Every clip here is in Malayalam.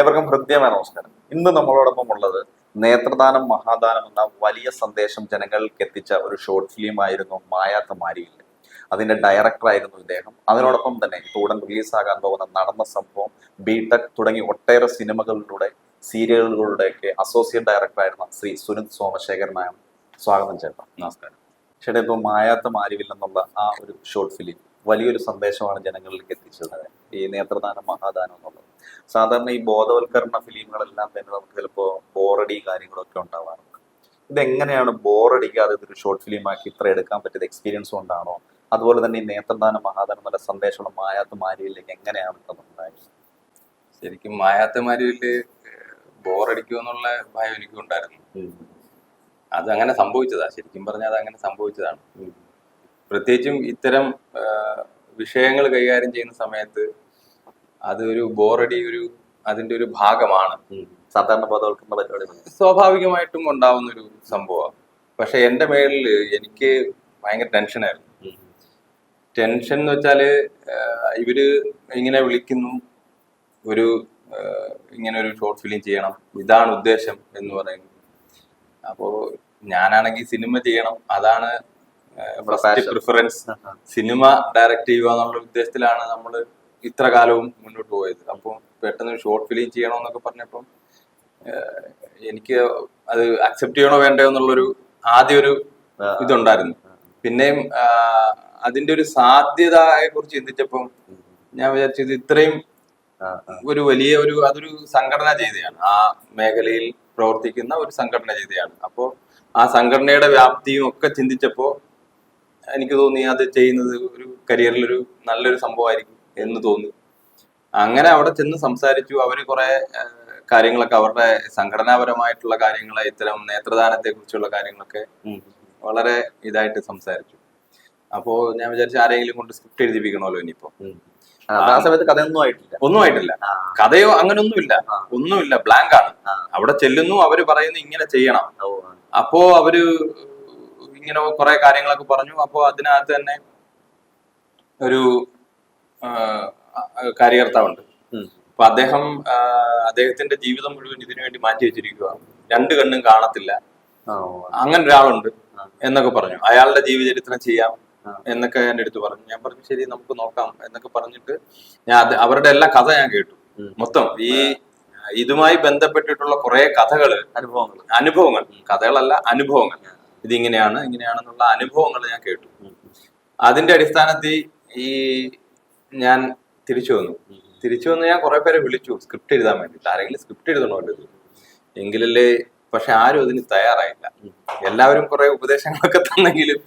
ഏവർക്കും ഹൃദ്യമായ നമസ്കാരം. ഇന്ന് നമ്മളോടൊപ്പം ഉള്ളത് നേത്രദാനം മഹാദാനം എന്ന വലിയ സന്ദേശം ജനങ്ങൾക്ക് എത്തിച്ച ഒരു ഷോർട്ട് ഫിലിം ആയിരുന്നു മായാത്ത മാരിയിൽ അതിന്റെ ഡയറക്ടറായിരുന്നു ഇദ്ദേഹം. അതിനോടൊപ്പം തന്നെ ഇപ്പോൾ ഉടൻ റിലീസാകാൻ പോകുന്ന നടന്ന സംഭവം ബിടെക് തുടങ്ങി ഒട്ടേറെ സിനിമകളിലൂടെ സീരിയലുകളുടെയൊക്കെ അസോസിയേറ്റ് ഡയറക്ടർ ആയിരുന്ന ശ്രീ സുനിത് സോമശേഖരനാണ് സ്വാഗതം ചേട്ടാ. നമസ്കാരം. ചേട്ടാ ഇപ്പോൾ മായാത്ത മാരിവില്ലെന്നുള്ള ആ ഒരു ഷോർട്ട് ഫിലിം വലിയൊരു സന്ദേശമാണ് ജനങ്ങളിലേക്ക് എത്തിച്ചത്. ഈ നേത്രദാനം മഹാദാനം എന്നുള്ളത്. സാധാരണ ഈ ബോധവൽക്കരണ ഫിലിമുകളെല്ലാം തന്നെ നമുക്ക് ചിലപ്പോൾ ബോറടി കാര്യങ്ങളൊക്കെ ഉണ്ടാവാറുണ്ട്. ഇതെങ്ങനെയാണ് ബോറടിക്കാതെ ഇതൊരു ഷോർട്ട് ഫിലിമാക്കി ഇത്ര എടുക്കാൻ പറ്റിയത്? എക്സ്പീരിയൻസ് കൊണ്ടാണോ? അതുപോലെ തന്നെ ഈ നേത്രദാനം മഹാദാനം എന്നുള്ള സന്ദേശമുള്ള മായാത്ത മാരിയിലേക്ക് എങ്ങനെയാണ് ഇതുണ്ടായത് ശരിക്കും മായാത്ത ബോറടിക്കുമെന്നുള്ള ഭയം എനിക്കും ഉണ്ടായിരുന്നു അത് അങ്ങനെ സംഭവിച്ചതാ. ശരിക്കും പറഞ്ഞാൽ അത് അങ്ങനെ സംഭവിച്ചതാണ് പ്രത്യേകിച്ചും ഇത്തരം വിഷയങ്ങൾ കൈകാര്യം ചെയ്യുന്ന സമയത്ത് അതൊരു ബോറടി ഒരു അതിന്റെ ഒരു ഭാഗമാണ്. സാധാരണ ബോധവൽക്കരണ പരിപാടി സ്വാഭാവികമായിട്ടും ഉണ്ടാവുന്ന ഒരു സംഭവമാണ്. പക്ഷെ എന്റെ മേളിൽ എനിക്ക് ഭയങ്കര ടെൻഷനായിരുന്നു. ടെൻഷൻ എന്ന് വെച്ചാൽ ഇവർ ഇങ്ങനെ വിളിക്കുന്നു. ഒരു ഇങ്ങനെ ഒരു ഷോർട്ട് ഫിലിം ചെയ്യണം. ഇതാണ് ഉദ്ദേശം എന്ന് പറയുന്നത് അപ്പോ ഞാനാണെങ്കിൽ സിനിമ ചെയ്യണം. അതാണ്. പ്രിഫറൻസ് സിനിമ ഡയറക്റ്റ് ചെയ്യുക എന്നുള്ള ഉദ്ദേശത്തിലാണ് നമ്മൾ ഇത്ര കാലവും മുന്നോട്ട് പോയത്. അപ്പോൾ പെട്ടെന്ന് ഷോർട്ട് ഫിലിം ചെയ്യണമെന്നൊക്കെ പറഞ്ഞപ്പം എനിക്ക് അത് അക്സെപ്റ്റ് ചെയ്യണോ വേണ്ടയോ എന്നുള്ളൊരു ആദ്യ ഒരു ഇതുണ്ടായിരുന്നു. പിന്നെയും അതിന്റെ ഒരു സാധ്യതയെ കുറിച്ച് ചിന്തിച്ചപ്പം ഞാൻ വിചാരിച്ചത് ഇത്രയും ഒരു വലിയ ഒരു അതൊരു സംഘടന ചെയ്തയാണ്. ആ മേഖലയിൽ പ്രവർത്തിക്കുന്ന ഒരു സംഘടന ചെയ്തയാണ്. അപ്പോൾ ആ സംഘടനയുടെ വ്യാപ്തിയും ഒക്കെ ചിന്തിച്ചപ്പോൾ എനിക്ക് തോന്നി അത് ചെയ്യുന്നത് ഒരു കരിയറിൽ ഒരു നല്ലൊരു സംഭവമായിരിക്കും എന്ന് തോന്നി. അങ്ങനെ അവിടെ ചെന്ന് സംസാരിച്ചു. അവർ കുറെ കാര്യങ്ങളൊക്കെ അവരുടെ സംഘടനാപരമായിട്ടുള്ള കാര്യങ്ങൾ ഇത്തരം നേത്രദാനത്തെ കുറിച്ചുള്ള കാര്യങ്ങളൊക്കെ വളരെ ഇതായിട്ട് സംസാരിച്ചു. അപ്പോ ഞാൻ വിചാരിച്ചു ആരെങ്കിലും കൊണ്ട് സ്ക്രിപ്റ്റ് എഴുതിപ്പിക്കണമല്ലോ ഇനിയിപ്പോ. ആ സമയത്ത് കഥയൊന്നും ആയിട്ടില്ല. ഒന്നും ആയിട്ടില്ല. കഥയോ അങ്ങനൊന്നുമില്ല. ഒന്നുമില്ല ഒന്നുമില്ല. ബ്ലാങ്ക് ആണ്. അവിടെ ചെല്ലുന്നു അവർ പറയുന്നു ഇങ്ങനെ ചെയ്യണം. അപ്പോ അവർ ഇങ്ങനെ കുറെ കാര്യങ്ങളൊക്കെ പറഞ്ഞു. അപ്പോ അതിനകത്ത് തന്നെ ഒരു കാര്യകർത്താവുണ്ട്. അപ്പൊ അദ്ദേഹം അദ്ദേഹത്തിന്റെ ജീവിതം മുഴുവൻ ഇതിനു വേണ്ടി മാറ്റി വെച്ചിരിക്കുക രണ്ട് കണ്ണും കാണത്തില്ല. അങ്ങനെ ഒരാളുണ്ട് എന്നൊക്കെ പറഞ്ഞു. അയാളുടെ ജീവചരിത്രം ചെയ്യാം എന്നൊക്കെ എന്റെ അടുത്ത് പറഞ്ഞു. ഞാൻ പറഞ്ഞു ശരി നമുക്ക് നോക്കാം എന്നൊക്കെ പറഞ്ഞിട്ട് ഞാൻ അവരുടെ എല്ലാ കഥ ഞാൻ കേട്ടു. മൊത്തം ഈ ഇതുമായി ബന്ധപ്പെട്ടിട്ടുള്ള കുറെ കഥകൾ അനുഭവങ്ങൾ അനുഭവങ്ങൾ. കഥകളല്ല അനുഭവങ്ങൾ. ഇതിങ്ങനെയാണ് ഇങ്ങനെയാണെന്നുള്ള അനുഭവങ്ങൾ ഞാൻ കേട്ടു. അതിന്റെ അടിസ്ഥാനത്തിൽ ഈ ഞാൻ തിരിച്ചു വന്നു. തിരിച്ചു വന്ന് ഞാൻ കുറെ പേരെ വിളിച്ചു സ്ക്രിപ്റ്റ് എഴുതാൻ വേണ്ടിയിട്ട്. ആരെങ്കിലും സ്ക്രിപ്റ്റ് എഴുതണമല്ലോ എങ്കിലല്ലേ പക്ഷെ ആരും അതിന് തയ്യാറായില്ല. എല്ലാവരും കുറെ ഉപദേശങ്ങളൊക്കെ തന്നെങ്കിലും.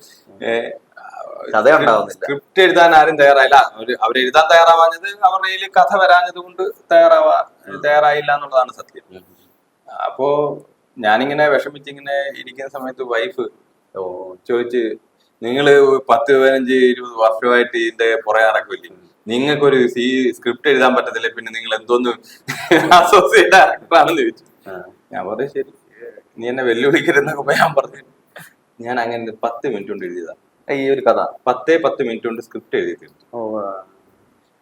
സ്ക്രിപ്റ്റ് എഴുതാൻ ആരും തയ്യാറായില്ല. അവർ എഴുതാൻ തയ്യാറാവാഞ്ഞത് അവരുടെ കയ്യിൽ കഥ വരാഞ്ഞത് കൊണ്ട് തയ്യാറാവാ തയ്യാറായില്ല എന്നുള്ളതാണ് സത്യം. അപ്പോ ഞാനിങ്ങനെ വിഷമിച്ചിങ്ങനെ ഇരിക്കുന്ന സമയത്ത് വൈഫ് ഓ ചോദിച്ച് നിങ്ങൾ പത്ത് പതിനഞ്ച് ഇരുപത് വർഷമായിട്ട് ഇതിന്റെ പുറകെ നടക്കില്ലേ? നിങ്ങൾക്കൊരു സി സ്ക്രിപ്റ്റ് എഴുതാൻ പറ്റത്തില്ല? പിന്നെ നിങ്ങൾ എന്തോന്ന് അസോസിയേറ്റ് ആണെന്ന് ചോദിച്ചു. ഞാൻ പറഞ്ഞു ശരി നീ എന്നെ വെല്ലുവിളിക്കരുതെന്നൊക്കെ ഞാൻ പറഞ്ഞു. ഞാൻ അങ്ങനെ പത്ത് മിനിറ്റ് കൊണ്ട് എഴുതിയതാ. ഈ ഒരു കഥ പത്തേ പത്ത് മിനിറ്റ് കൊണ്ട് സ്ക്രിപ്റ്റ് എഴുതി തീർത്തു.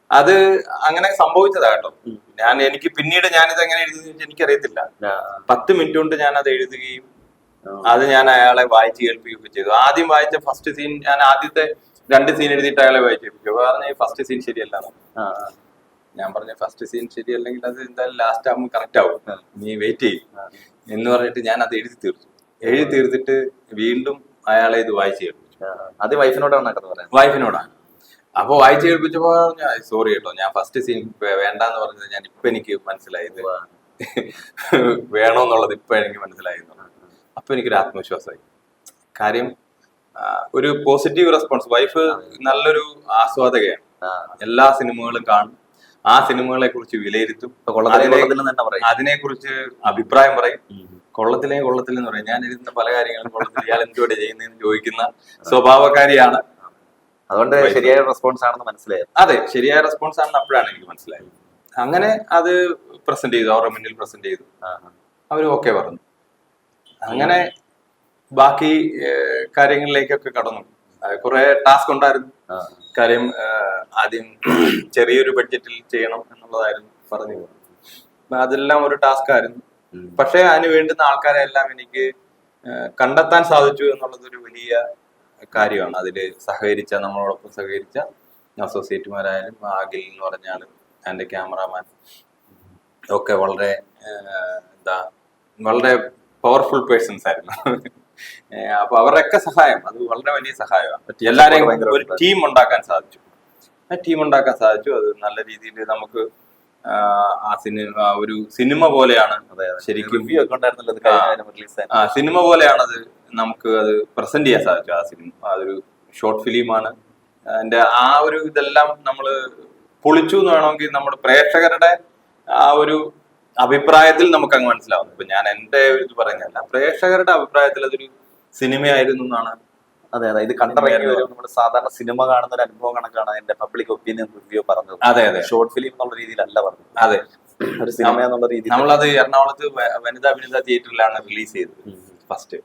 അത് അങ്ങനെ സംഭവിച്ചതാ കേട്ടോ. ഞാൻ എനിക്ക് പിന്നീട് ഞാൻ ഇത് എങ്ങനെ എഴുതി എനിക്കറിയത്തില്ല. പത്ത് മിനിറ്റ് കൊണ്ട് ഞാൻ അത് എഴുതുകയും അത് ഞാൻ അയാളെ വായിച്ച് കേൾപ്പിക്കുകയൊക്കെ ചെയ്തു. ആദ്യം വായിച്ച ഫസ്റ്റ് സീൻ ഞാൻ ആദ്യത്തെ രണ്ട് സീൻ എഴുതിയിട്ട് അയാളെ വായിച്ച് കേൾപ്പിക്കും അപ്പൊ പറഞ്ഞ ഫസ്റ്റ് സീൻ ശരിയല്ല ഞാൻ പറഞ്ഞ ഫസ്റ്റ് സീൻ ശരിയല്ലെങ്കിൽ അത് എന്തായാലും ലാസ്റ്റ് ആകുമ്പോൾ കറക്റ്റ് ആവും. നീ വെയിറ്റ് ചെയ്യും. എന്ന് പറഞ്ഞിട്ട് ഞാൻ അത് എഴുതി തീർത്തു. എഴുതി തീർത്തിട്ട് വീണ്ടും അയാളെ ഇത് വായിച്ച് കേൾപ്പിച്ചു. അത് വൈഫിനോടാണ് വൈഫിനോടാണ് അപ്പൊ വായിച്ച് കേൾപ്പിച്ചപ്പോ ഞാൻ സോറി കേട്ടോ. ഞാൻ ഫസ്റ്റ് സീൻ വേണ്ടെന്ന് പറഞ്ഞത് ഞാൻ ഇപ്പൊ എനിക്ക് മനസ്സിലായത്. വേണോന്നുള്ളത് ഇപ്പൊ എനിക്ക് മനസ്സിലായിരുന്നു. അപ്പൊ എനിക്കൊരു ആത്മവിശ്വാസമായി. കാര്യം ഒരു പോസിറ്റീവ് റെസ്പോൺസ് വൈഫ് നല്ലൊരു ആസ്വാദകയാണ്. എല്ലാ സിനിമകളും കാണും. ആ സിനിമകളെ കുറിച്ച് വിലയിരുത്തും അതിനെ കുറിച്ച് അഭിപ്രായം പറയും. കൊള്ളത്തിലേ കൊള്ളത്തിലെന്ന് പറയും. ഞാൻ ഇരുന്ന പല കാര്യങ്ങളും കൊള്ളത്തിൽ ഇയാൾ എന്തുവിടെ ചെയ്യുന്നതെന്ന് ചോദിക്കുന്ന സ്വഭാവക്കാരിയാണ്. അതുകൊണ്ട് ശരിയായ റെസ്പോൺസ് ആണെന്ന് മനസ്സിലായത് അതെ ശരിയായ റെസ്പോൺസ് ആണെന്ന് അപ്പോഴാണ് എനിക്ക് മനസ്സിലായത്. അങ്ങനെ അത് പ്രസന്റ് ചെയ്തു അവരുടെ മുന്നിൽ പ്രസന്റ് ചെയ്തു. അവർ ഓക്കെ പറഞ്ഞു. അങ്ങനെ ബാക്കി കാര്യങ്ങളിലേക്കൊക്കെ കടന്നു. കുറെ ടാസ്ക് ഉണ്ടായിരുന്നു. കാര്യം ആദ്യം ചെറിയൊരു ബഡ്ജറ്റിൽ ചെയ്യണം എന്നുള്ളതായിരുന്നു പറഞ്ഞു അതെല്ലാം ഒരു ടാസ്ക് ആയിരുന്നു. പക്ഷേ പക്ഷെ അതിന് വേണ്ടുന്ന ആൾക്കാരെ എല്ലാം എനിക്ക് കണ്ടെത്താൻ സാധിച്ചു എന്നുള്ളത് ഒരു വലിയ കാര്യമാണ്. അതിൽ സഹകരിച്ച നമ്മളോടൊപ്പം സഹകരിച്ച അസോസിയേറ്റുമാരായാലും ആഗിൽ എന്ന് പറഞ്ഞ ആൾ എന്റെ ക്യാമറാമാൻ ഒക്കെ വളരെ എന്താ വളരെ പവർഫുൾ പേഴ്സൺസ് ആയിരുന്നു. അപ്പൊ അവരുടെയൊക്കെ സഹായം. അത് വളരെ വലിയ സഹായമാണ്. എല്ലാരെയും ഭയങ്കര ഒരു ടീം ഉണ്ടാക്കാൻ സാധിച്ചു. ആ ടീം ഉണ്ടാക്കാൻ സാധിച്ചു. അത് നല്ല രീതിയിൽ നമുക്ക് ആ, സിനിമ ഒരു സിനിമ പോലെയാണ്. ശരിക്കും ആ സിനിമ പോലെയാണ് അത് നമുക്ക് അത് പ്രസന്റ് ചെയ്യാൻ സാധിച്ചു ആ സിനിമ അതൊരു ഷോർട്ട് ഫിലിമാണ് അതിന്റെ ആ ഒരു ഇതെല്ലാം നമ്മൾ പൊളിച്ചു എന്ന് വേണമെങ്കിൽ നമ്മുടെ പ്രേക്ഷകരുടെ ആ ഒരു അഭിപ്രായത്തിൽ നമുക്ക് അങ്ങ് മനസ്സിലാവുന്നു. ഇപ്പൊ ഞാൻ എന്റെ ഒരു ഇത് പറയുന്നതല്ല പ്രേക്ഷകരുടെ അഭിപ്രായത്തിൽ അതൊരു സിനിമയായിരുന്നു എന്നാണ് അതെ അതെ. ഇത് കണ്ടിറങ്ങി വരും നമ്മുടെ സാധാരണ സിനിമ കാണുന്ന ഒരു അനുഭവം കണക്കാണ് എന്റെ പബ്ലിക് ഒപ്പീനിയൻ റിവ്യൂ പറഞ്ഞത്. അതെ അതെ. ഷോർട്ട് ഫിലിം എന്നുള്ള രീതിയിലല്ല പറഞ്ഞത്. അതെ. ഒരു സിനിമ എന്നുള്ള രീതിയിൽ നമ്മളത് എറണാകുളത്ത് വനിതാ വനിതാ തിയേറ്ററിലാണ് റിലീസ് ചെയ്തത്. ഫസ്റ്റ്.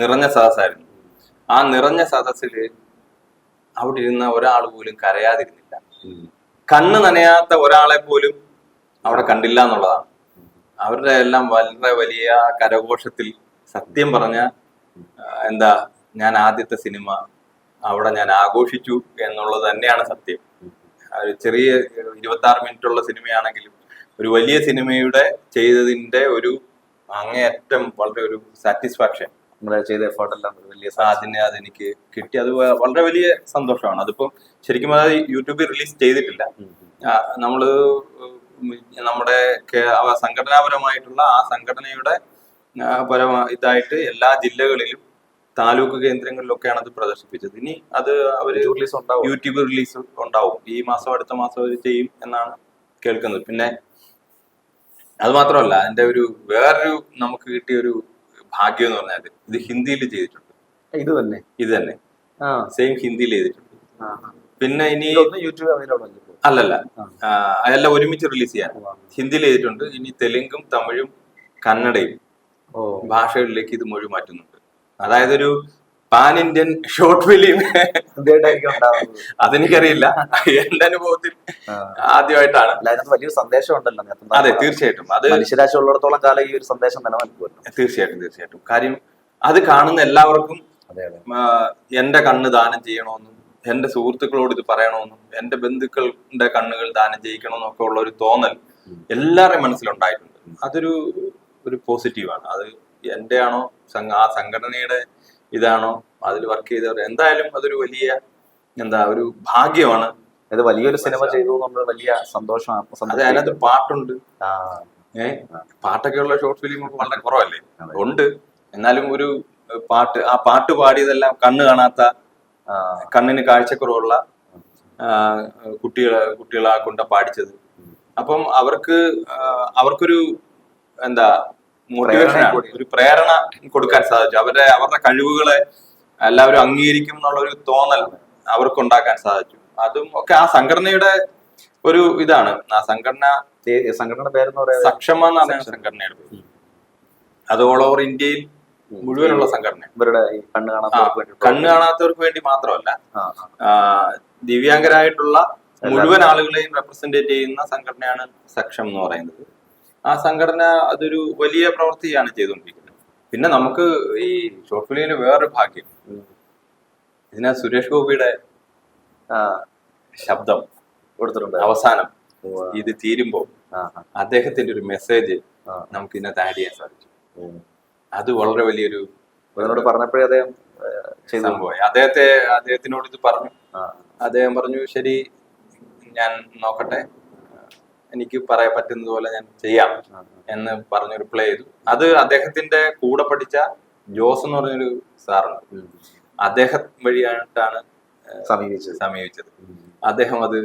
നിറഞ്ഞ സദസ്സായിരുന്നു. ആ നിറഞ്ഞ സദസ്സിൽ അവിടെ ഇരുന്ന ഒരാൾ പോലും കരയാതിരുന്നില്ല. കണ്ണ് നനയാത്ത ഒരാളെ പോലും അവിടെ കണ്ടില്ല എന്നുള്ളതാണ്. അവരുടെ എല്ലാം വളരെ വലിയ കരഘോഷത്തിൽ സത്യം പറഞ്ഞ എന്താ ഞാൻ ആദ്യത്തെ സിനിമ അവിടെ ഞാൻ ആഘോഷിച്ചു എന്നുള്ളത് തന്നെയാണ് സത്യം. ഒരു ചെറിയ ഇരുപത്തി ആറ് മിനിറ്റ് ഉള്ള സിനിമയാണെങ്കിലും ഒരു വലിയ സിനിമയുടെ ചെയ്തതിന്റെ ഒരു അങ്ങേയറ്റം വളരെ ഒരു സാറ്റിസ്ഫാക്ഷൻ നമ്മൾ ചെയ്ത എഫേർട്ടെല്ലാം വലിയ അതിന് അതെനിക്ക് കിട്ടി. അത് വളരെ വലിയ സന്തോഷമാണ്. അതിപ്പോ ശരിക്കും അത് യൂട്യൂബിൽ റിലീസ് ചെയ്തിട്ടില്ല. നമ്മൾ നമ്മുടെ സംഘടനാപരമായിട്ടുള്ള ആ സംഘടനയുടെ പരമ ഇതായിട്ട് എല്ലാ ജില്ലകളിലും താലൂക്ക് കേന്ദ്രങ്ങളിലൊക്കെയാണ് അത് പ്രദർശിപ്പിച്ചത്. ഇനി അത് അവർ റിലീസ് ഉണ്ടാവും. യൂട്യൂബ് റിലീസ് ഉണ്ടാവും. ഈ മാസം അടുത്ത മാസം അവർ ചെയ്യും എന്നാണ് കേൾക്കുന്നത്. പിന്നെ അത് മാത്രമല്ല അതിന്റെ ഒരു വേറൊരു നമുക്ക് കിട്ടിയ ഒരു ഭാഗ്യം എന്ന് പറഞ്ഞാൽ ഇത് ഹിന്ദിയിൽ ചെയ്തിട്ടുണ്ട്. ഇത് തന്നെ? ഇത് തന്നെ. സെയിം ഹിന്ദിയിൽ ചെയ്തിട്ടുണ്ട്. പിന്നെ ഇനി യൂട്യൂബ് അല്ലല്ല. അതെല്ലാം ഒരുമിച്ച് റിലീസ് ചെയ്യാൻ. ഹിന്ദിയിൽ ചെയ്തിട്ടുണ്ട്. ഇനി തെലുങ്കും തമിഴും കന്നഡയും ഭാഷകളിലേക്ക് ഇത് മൊഴി മാറ്റുന്നുണ്ട് അതായത് ഒരു പാൻ ഇന്ത്യൻ ഷോർട്ട് ഫിലിം അതെനിക്കറിയില്ല. എന്റെ അനുഭവത്തിൽ ആദ്യമായിട്ടാണ്. അതിനകത്ത് വലിയൊരു സന്ദേശം ഉണ്ടല്ലോ അതെ തീർച്ചയായിട്ടും. അത് മനുഷ്യരാശി ഉള്ളിടത്തോളം കാലം ഈ ഒരു സന്ദേശം നിലനിൽക്കുമല്ലോ. തീർച്ചയായിട്ടും തീർച്ചയായിട്ടും. കാര്യം അത് കാണുന്ന എല്ലാവർക്കും എന്റെ കണ്ണ് ദാനം ചെയ്യണമെന്നും എന്റെ സുഹൃത്തുക്കളോട് ഇത് പറയണമെന്നും എന്റെ ബന്ധുക്കളുടെ കണ്ണുകൾ ദാനം ചെയ്യിക്കണമെന്നും ഒക്കെ ഉള്ള ഒരു തോന്നൽ. എല്ലാവരുടെയും മനസ്സിലുണ്ടായിട്ടുണ്ട്. അതൊരു ഒരു പോസിറ്റീവാണ് അത് എന്റെ ആണോ ആ സംഘടനയുടെ ഇതാണോ? അതിൽ വർക്ക് ചെയ്തവർ. എന്തായാലും അതൊരു വലിയ എന്താ ഒരു ഭാഗ്യമാണ്. ഇത് വലിയൊരു സിനിമ ചെയ്തു നമ്മൾ വലിയ സന്തോഷമാണ് അത് അതിനകത്ത് പാട്ടുണ്ട്. ഏഹ് പാട്ടൊക്കെ ഉള്ള ഷോർട്ട് ഫിലിം വളരെ കുറവല്ലേ? ഉണ്ട്. എന്നാലും ഒരു പാട്ട് ആ പാട്ട് പാടിയതെല്ലാം കണ്ണ് കാണാത്ത കണ്ണിന് കാഴ്ചക്കുറവുള്ള കുട്ടികളെ കുട്ടികളെ കൊണ്ട് പാടിച്ചത്. അപ്പം അവർക്ക് അവർക്കൊരു എന്താ മോട്ടിവേഷൻ. ഒരു പ്രേരണ കൊടുക്കാൻ സാധിച്ചു. അവരുടെ അവരുടെ കഴിവുകളെ എല്ലാവരും അംഗീകരിക്കും എന്നുള്ള ഒരു തോന്നൽ അവർക്ക് ഉണ്ടാക്കാൻ സാധിച്ചു. അതും ഒക്കെ ആ സംഘടനയുടെ ഒരു ഇതാണ്. ആ സംഘടന സംഘടനയുടെ പേരെന്ന് പറയുന്നത് സക്ഷമ എന്ന് പറയുന്ന സംഘടനയുടെ പേര്. അത് ഓൾ ഓവർ ഇന്ത്യയിൽ മുഴുവനുള്ള സംഘടന. ഇവരുടെ കണ്ണ് കാണാത്തവർക്ക് വേണ്ടി കണ്ണ് കാണാത്തവർക്ക് വേണ്ടി മാത്രമല്ല. ദിവ്യാംഗരായിട്ടുള്ള മുഴുവൻ ആളുകളെയും റെപ്രസെന്റേറ്റ് ചെയ്യുന്ന സംഘടനയാണ് സക്ഷം എന്ന് പറയുന്നത്. ആ സംഘടന അതൊരു വലിയ പ്രവൃത്തിയാണ് ചെയ്തുകൊണ്ടിരിക്കുന്നത്. പിന്നെ നമുക്ക് ഈ ഷോർട്ട് ഫിലിമിന് വേറൊരു ഭാഗ്യം. ഇതിന് സുരേഷ് ഗോപിയുടെ ശബ്ദം കൊടുത്തിട്ടുണ്ട്. അവസാനം ഇത് തീരുമ്പോൾ ആ, അദ്ദേഹത്തിന്റെ ഒരു മെസ്സേജ്. നമുക്ക് ഇതിനകത്ത് ആഡ് ചെയ്യാൻ സാധിച്ചു. അത് വളരെ വലിയൊരു എന്നോട് പറഞ്ഞപ്പോഴേ അദ്ദേഹം സംഭവമായി. അദ്ദേഹത്തെ അദ്ദേഹത്തിനോട് ഇത് പറഞ്ഞു. അദ്ദേഹം പറഞ്ഞു ശരി ഞാൻ നോക്കട്ടെ. എനിക്ക് പറയാൻ പറ്റുന്നത് പോലെ ഞാൻ ചെയ്യാം എന്ന് പറഞ്ഞ് പ്ലേ ചെയ്തു. അത് അദ്ദേഹത്തിന്റെ കൂടെ പഠിച്ച ജോസ് എന്ന് പറഞ്ഞൊരു സാറുണ്ട്. അദ്ദേഹം വഴിയായിട്ടാണ് സമീപിച്ചത്. സമീപിച്ചത്. അദ്ദേഹം അത്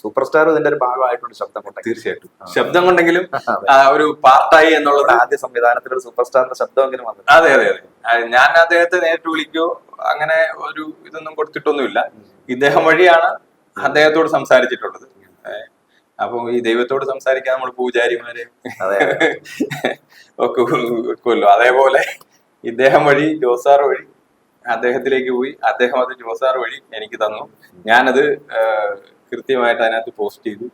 സൂപ്പർ സ്റ്റാർ ഇതിന്റെ ഒരു ഭാഗമായിട്ടുണ്ട് ശബ്ദം കൊണ്ട് തീർച്ചയായിട്ടും. ശബ്ദം കൊണ്ടെങ്കിലും ഒരു പാർട്ടായി എന്നുള്ളത് ആദ്യ സംവിധാനത്തിൽ ഒരു സൂപ്പർ സ്റ്റാറിന്റെ ശബ്ദമെങ്കിലും വന്നു അതെ അതെ അതെ. ഞാൻ അദ്ദേഹത്തെ നേരിട്ട് വിളിക്കോ അങ്ങനെ ഒരു ഇതൊന്നും കൊടുത്തിട്ടൊന്നുമില്ല. ഇദ്ദേഹം വഴിയാണ് അദ്ദേഹത്തോട് സംസാരിച്ചിട്ടുള്ളത്. അപ്പൊ ഈ ദൈവത്തോട് സംസാരിക്കാൻ നമ്മൾ പൂജാരിമാരെ ഒക്കെ വെക്കുമല്ലോ അതേപോലെ ഇദ്ദേഹം വഴി ജോസാർ വഴി അദ്ദേഹത്തിലേക്ക് പോയി. അദ്ദേഹം അത് ജോസാർ വഴി എനിക്ക് തന്നു. ഞാനത് കൃത്യമായിട്ട് അതിനകത്ത് പോസ്റ്റ് ചെയ്തു.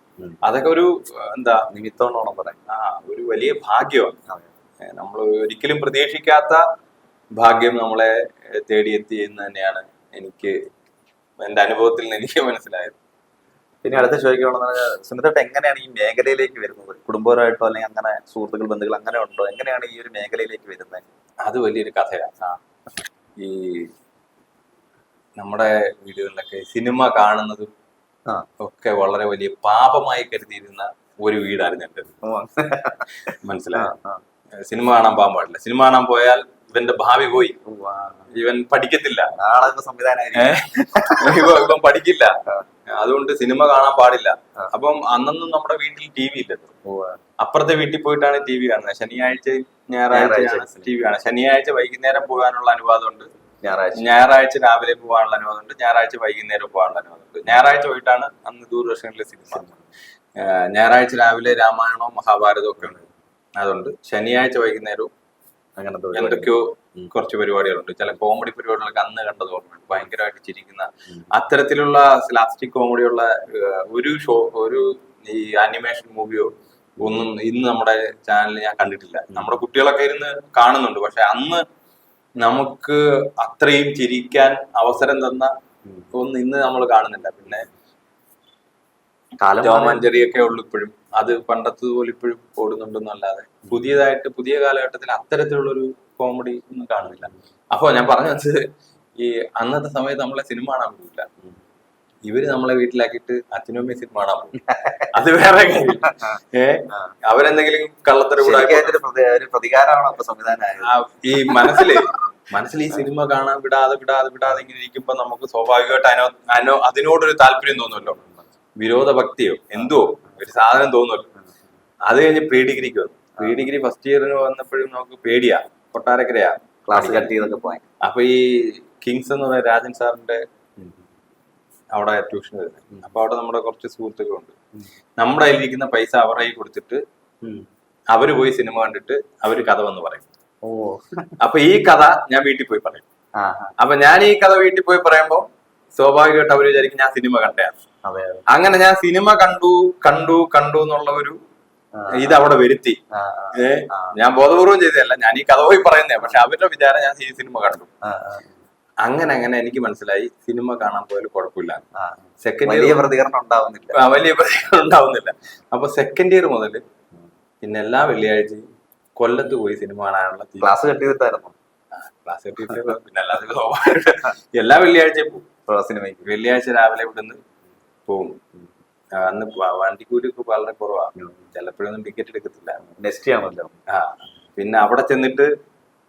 അതൊക്കെ ഒരു എന്താ നിമിത്തമെന്നോണം പറയാം ആ, ഒരു വലിയ ഭാഗ്യമാണ്. നമ്മൾ ഒരിക്കലും പ്രതീക്ഷിക്കാത്ത ഭാഗ്യം നമ്മളെ തേടിയെത്തി എന്ന് തന്നെയാണ് എനിക്ക് എന്റെ അനുഭവത്തിൽ നിന്ന് എനിക്ക് മനസ്സിലായത്. പിന്നെ അടുത്ത ചോദിക്കുകയാണെന്ന് സുനിതട്ട് എങ്ങനെയാണ് ഈ മേഖലയിലേക്ക് വരുന്നത്? കുടുംബപരമായിട്ടോ അല്ലെങ്കിൽ അങ്ങനെ സുഹൃത്തുക്കൾ ബന്ധുക്കൾ അങ്ങനെ ഉണ്ടോ? എങ്ങനെയാണ് ഈ ഒരു മേഖലയിലേക്ക് വരുന്നത്? അത് വലിയൊരു കഥയാണ് ഈ നമ്മുടെ വീടുകളിലൊക്കെ സിനിമ കാണുന്നതും. ഒക്കെ വളരെ വലിയ പാപമായി കരുതിയിരുന്ന ഒരു വീടായിരുന്നു എന്റെ മനസ്സിലായി? സിനിമ കാണാൻ പോകാൻ പാടില്ല. സിനിമ കാണാൻ പോയാൽ ഇവന്റെ ഭാവി പോയി. ഇവൻ പഠിക്കത്തില്ല. നാളെ സംവിധാനം? ഇവൻ പഠിക്കില്ല. അതുകൊണ്ട് സിനിമ കാണാൻ പാടില്ല. അപ്പം അന്നൊന്നും നമ്മുടെ വീട്ടിൽ ടി വി ഇല്ലല്ലോ. അപ്പുറത്തെ വീട്ടിൽ പോയിട്ടാണ് ടി വി കാണുന്നത്. ശനിയാഴ്ച ഞായറാഴ്ച ടി വി കാണാം ശനിയാഴ്ച വൈകുന്നേരം പോകാനുള്ള അനുവാദമുണ്ട്. ഞായറാഴ്ച. ഞായറാഴ്ച രാവിലെ പോകാനുള്ള അനുവാദമുണ്ട്. ഞായറാഴ്ച വൈകുന്നേരം പോകാനുള്ള അനുവാദമുണ്ട്. ഞായറാഴ്ച പോയിട്ടാണ് അന്ന് ദൂരദർശനിലെ സിനിമ ഞായറാഴ്ച രാവിലെ രാമായണവും മഹാഭാരതവും ഒക്കെ ഉണ്ട്. അതുകൊണ്ട് ശനിയാഴ്ച വൈകുന്നേരവും അങ്ങനത്തെ. എന്തൊക്കെയോ. കുറച്ച് പരിപാടികളുണ്ട്. ചില കോമഡി പരിപാടികളൊക്കെ അന്ന് കണ്ടത് ഓർമ്മയുണ്ട്. ഭയങ്കരമായിട്ട് ചിരിക്കുന്ന. അത്തരത്തിലുള്ള സ്ലാസ്റ്റിക് കോമഡിയുള്ള ഒരു ഷോ ഒരു ഈ ആനിമേഷൻ മൂവിയോ ഒന്നും ഇന്ന് നമ്മുടെ ചാനലിൽ ഞാൻ കണ്ടിട്ടില്ല. നമ്മുടെ കുട്ടികളൊക്കെ ഇരുന്ന് കാണുന്നുണ്ട്. പക്ഷെ അന്ന് നമുക്ക് അത്രയും ചിരിക്കാൻ അവസരം തന്ന. ഒന്നും ഇന്ന് നമ്മൾ കാണുന്നില്ല. പിന്നെ ഒക്കെ ഉള്ളു ഇപ്പോഴും. അത് പണ്ടത്തതുപോലെ ഇപ്പോഴും ഓടുന്നുണ്ടെന്നല്ലാതെ പുതിയതായിട്ട് പുതിയ കാലഘട്ടത്തിൽ അത്തരത്തിലുള്ളൊരു കോമഡി ഒന്നും കാണുന്നില്ല. അപ്പോൾ ഞാൻ പറഞ്ഞത് ഈ അന്നത്തെ സമയത്ത് നമ്മളെ സിനിമ കാണാൻ പോകില്ല ഇവർ നമ്മളെ വീട്ടിലാക്കിയിട്ട് അച്ഛനും അമ്മയും സിനിമ കാണാൻ പോകും അത് വേറെ കാര്യം. അവരെന്തെങ്കിലും കള്ളത്തര ഈ മനസ്സിൽ മനസ്സിൽ ഈ സിനിമ കാണാൻ വിടാതെ വിടാതെ വിടാതെ ഇങ്ങനെ ഇരിക്കുമ്പോ നമുക്ക് സ്വാഭാവികമായിട്ട് അതിനോ അതിനോ അതിനോടൊരു താല്പര്യം തോന്നുമല്ലോ. വിരോധ ഭക്തിയോ എന്തോ ഒരു സാധനം തോന്നുമല്ലോ. അത് കഴിഞ്ഞ് പ്രീ ഡിഗ്രിക്ക് വന്നു. പ്രീ ഡിഗ്രി ഫസ്റ്റ് ഇയറിന് വന്നപ്പോഴും നമുക്ക് പേടിയാ. കൊട്ടാരക്കരയാ. ക്ലാസ് കട്ട് ചെയ്തൊക്കെ പോയി. അപ്പൊ ഈ കിങ്സ് എന്ന് പറയുന്ന രാജൻ സാറിന്റെ അവിടെ ട്യൂഷൻ വരുന്നത്. അപ്പൊ അവിടെ നമ്മുടെ കുറച്ച് സുഹൃത്തുക്കളുണ്ട്. നമ്മുടെ കയ്യിലിരിക്കുന്ന പൈസ അവരുടെ കയ്യിൽ കൊടുത്തിട്ട് അവർ പോയി സിനിമ കണ്ടിട്ട് അവർ കഥ വന്ന് പറയും. ഓ. അപ്പൊ ഈ കഥ ഞാൻ വീട്ടിൽ പോയി പറയും. അപ്പൊ ഞാൻ ഈ കഥ വീട്ടിൽ പോയി പറയുമ്പോ സ്വാഭാവികമായിട്ട് അവർ വിചാരിക്കും ഞാൻ സിനിമ കണ്ടയാണ് അങ്ങനെ ഞാൻ സിനിമ കണ്ടു കണ്ടു കണ്ടു എന്നുള്ള ഒരു ഇത് അവിടെ വരുത്തി. ഞാൻ ബോധപൂർവം ചെയ്തതല്ല ഞാൻ ഈ കഥ പോയി പറയുന്നേ. പക്ഷെ അവരുടെ വിചാരം ഞാൻ ഈ സിനിമ കണ്ടു. അങ്ങനെ അങ്ങനെ എനിക്ക് മനസ്സിലായി സിനിമ കാണാൻ പോയാലും കുഴപ്പമില്ല. സെക്കൻഡ് വലിയ ഇയർ പ്രതികരണം ഉണ്ടാവുന്നില്ല. വലിയ പ്രതികരണം ഉണ്ടാവുന്നില്ല. അപ്പൊ സെക്കൻഡ് ഇയർ മുതൽ പിന്നെ എല്ലാ വെള്ളിയാഴ്ചയും കൊല്ലത്ത് പോയി സിനിമ കാണാനുള്ള ക്ലാസ് കട്ടി ചെയ്തിട്ടായിരുന്നു. ക്ലാസ് കട്ടി പിന്നെ അല്ലാതെ എല്ലാ വെള്ളിയാഴ്ചയും പോകും സിനിമയ്ക്ക്. വെള്ളിയാഴ്ച രാവിലെ ഇവിടുന്ന് പോകും അന്ന് വണ്ടി കൂലി ഒക്കെ വളരെ കുറവാണ് ചിലപ്പോഴൊന്നും ടിക്കറ്റ് എടുക്കത്തില്ല. നെക്സ്റ്റ് ആണല്ലോ ആ പിന്നെ അവിടെ ചെന്നിട്ട്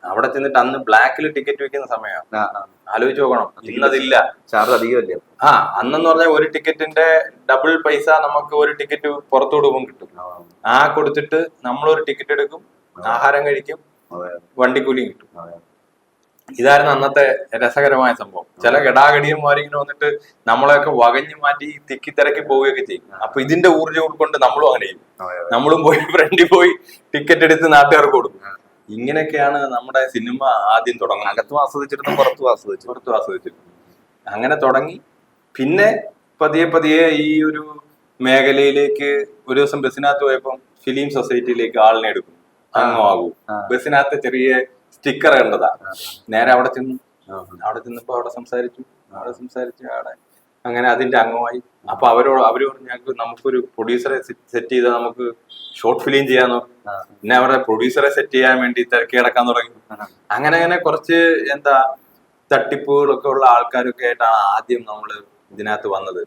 അവിടെ ചെന്നിട്ട് അന്ന് ബ്ലാക്കിൽ ടിക്കറ്റ് വെക്കുന്ന സമയമാണ്. ആലോചിച്ച് നോക്കണം. ഇന്നതില്ല. ചാർജ് അധികമല്ലേ? ആ അന്നെന്ന് പറഞ്ഞാൽ ഒരു ടിക്കറ്റിന്റെ ഡബിൾ പൈസ നമുക്ക് ഒരു ടിക്കറ്റ് പുറത്തു കൊടുക്കും കിട്ടും. ആ. കൊടുത്തിട്ട് നമ്മളൊരു ടിക്കറ്റ് എടുക്കും ആഹാരം കഴിക്കും വണ്ടിക്കൂലിയും കിട്ടും. ഇതായിരുന്നു അന്നത്തെ രസകരമായ സംഭവം. ചില ഗടാഗടിയന്മാരിങ്ങനെ വന്നിട്ട് നമ്മളെയൊക്കെ വകഞ്ഞു മാറ്റി തിക്കി തിരക്കി പോവുകയൊക്കെ ചെയ്യും. അപ്പൊ ഇതിന്റെ ഊർജം ഉൾക്കൊണ്ട് നമ്മളും അങ്ങനെ ചെയ്യും. നമ്മളും പോയി ഫ്രണ്ടിൽ പോയി ടിക്കറ്റ് എടുത്ത് നാട്ടുകാർക്ക് കൊടുക്കും. ഇങ്ങനെയൊക്കെയാണ് നമ്മുടെ സിനിമ ആദ്യം തുടങ്ങുന്നത്. അകത്തും ആസ്വദിച്ചിരുന്നു പുറത്തും ആസ്വദിച്ചു പുറത്തു ആസ്വദിച്ചിരുന്നു. അങ്ങനെ തുടങ്ങി. പിന്നെ പതിയെ പതിയെ ഈ ഒരു മേഖലയിലേക്ക് ഒരു ദിവസം ബസ്സിനകത്ത് പോയപ്പം ഫിലിം സൊസൈറ്റിയിലേക്ക് ആളിനെ എടുക്കും. അങ്ങോ ആകും. ബസ്സിനകത്ത് ചെറിയ സ്റ്റിക്കർ ഇടേണ്ടതാ. നേരെ അവിടെ ചെന്നു അവിടെ ചെന്നപ്പോ അവിടെ സംസാരിച്ചു അവിടെ സംസാരിച്ചു അവിടെ അങ്ങനെ അതിന്റെ അംഗമായി. അപ്പൊ അവരോട് അവർ പറഞ്ഞു ഞങ്ങൾക്ക് നമുക്കൊരു പ്രൊഡ്യൂസറെ സെറ്റ് ചെയ്താൽ നമുക്ക് ഷോർട്ട് ഫിലിം ആ. പിന്നെ അവരുടെ പ്രൊഡ്യൂസറെ സെറ്റ് ചെയ്യാൻ വേണ്ടി തിരക്കി കിടക്കാൻ തുടങ്ങി. അങ്ങനെ അങ്ങനെ കുറച്ച് എന്താ തട്ടിപ്പുകളൊക്കെ ഉള്ള ആൾക്കാരൊക്കെ ആയിട്ടാണ് ആദ്യം നമ്മൾ ഇതിനകത്ത് വന്നത്.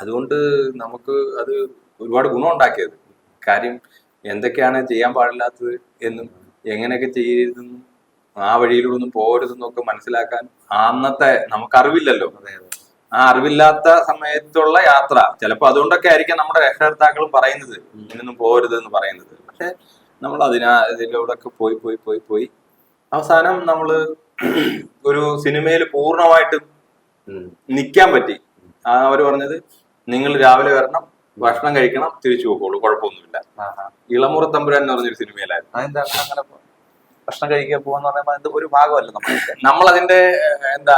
അതുകൊണ്ട് നമുക്ക് അത് ഒരുപാട് ഗുണം ഉണ്ടാക്കിയത്. കാര്യം എന്തൊക്കെയാണ് ചെയ്യാൻ പാടില്ലാത്തത് എന്നും എങ്ങനെയൊക്കെ ചെയ്യരുതെന്നും ആ വഴിയിലൂടെ ഒന്നും പോകരുതെന്നും ഒക്കെ മനസ്സിലാക്കാൻ അന്നത്തെ നമുക്ക് അറിവില്ലല്ലോ ആ അറിവില്ലാത്ത സമയത്തുള്ള യാത്ര. ചിലപ്പോൾ അതുകൊണ്ടൊക്കെ ആയിരിക്കാം നമ്മുടെ രക്ഷകർത്താക്കളും പറയുന്നത് ഇങ്ങനൊന്നും പോകരുത് എന്ന് പറയുന്നത്. പക്ഷെ നമ്മൾ അതിനാ ഇതിലൂടെ ഒക്കെ പോയി പോയി പോയി പോയി. അവസാനം നമ്മൾ ഒരു സിനിമയിൽ പൂർണമായിട്ടും. നിൽക്കാൻ പറ്റി. ആ അവർ പറഞ്ഞത് നിങ്ങൾ രാവിലെ വരണം ഭക്ഷണം കഴിക്കണം തിരിച്ചു പോക്കോളൂ കുഴപ്പമൊന്നുമില്ല. ഇളമുറ തമ്പുരാൻ എന്ന് പറഞ്ഞൊരു സിനിമയിലായിരുന്നു. അതെന്താണ് അങ്ങനെ ഭക്ഷണം കഴിക്കാൻ പോകുന്ന പറയുമ്പോൾ അത് ഒരു ഭാഗമല്ല നമ്മൾ നമ്മൾ അതിന്റെ എന്താ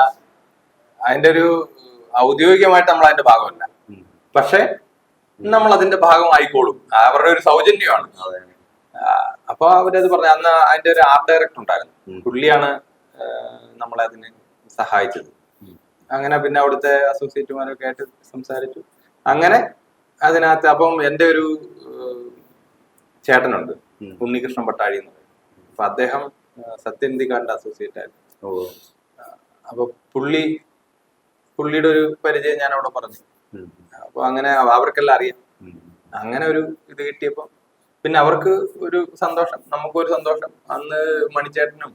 അതിന്റെ ഒരു ഔദ്യോഗികമായിട്ട് നമ്മൾ അതിന്റെ ഭാഗമല്ല പക്ഷേ നമ്മൾ അതിന്റെ ഭാഗമായിക്കോളും. അവരുടെ ഒരു സൗജന്യമാണ്. അപ്പൊ അവരത് പറഞ്ഞു അന്ന് അതിന്റെ ഒരു ആർട്ട് ഡയറക്ടർ ഉണ്ടായിരുന്നു. പുള്ളിയാണ് നമ്മളെ അതിന് സഹായിച്ചത്. അങ്ങനെ പിന്നെ അവിടുത്തെ അസോസിയേറ്റുമാരൊക്കെ ആയിട്ട് സംസാരിച്ചു. അങ്ങനെ അതിനകത്ത് അപ്പം എന്റെ ഒരു ചേട്ടനുണ്ട്. ഉണ്ണികൃഷ്ണൻ പട്ടാഴി എന്ന് പറയും. അപ്പൊ അദ്ദേഹം സത്യന്തി സത്യന്തിക്കാരുടെ അസോസിയേറ്റ് ആയിരുന്നു. അപ്പൊ പുള്ളി പുള്ളിയുടെ ഒരു പരിചയം ഞാൻ അവിടെ പറഞ്ഞു. അപ്പൊ അങ്ങനെ അവർക്കെല്ലാം അറിയാം. അങ്ങനെ ഒരു ഇത് കിട്ടിയപ്പോ പിന്നെ അവർക്ക് ഒരു സന്തോഷം നമുക്കൊരു സന്തോഷം. അന്ന് മണിച്ചേട്ടനും.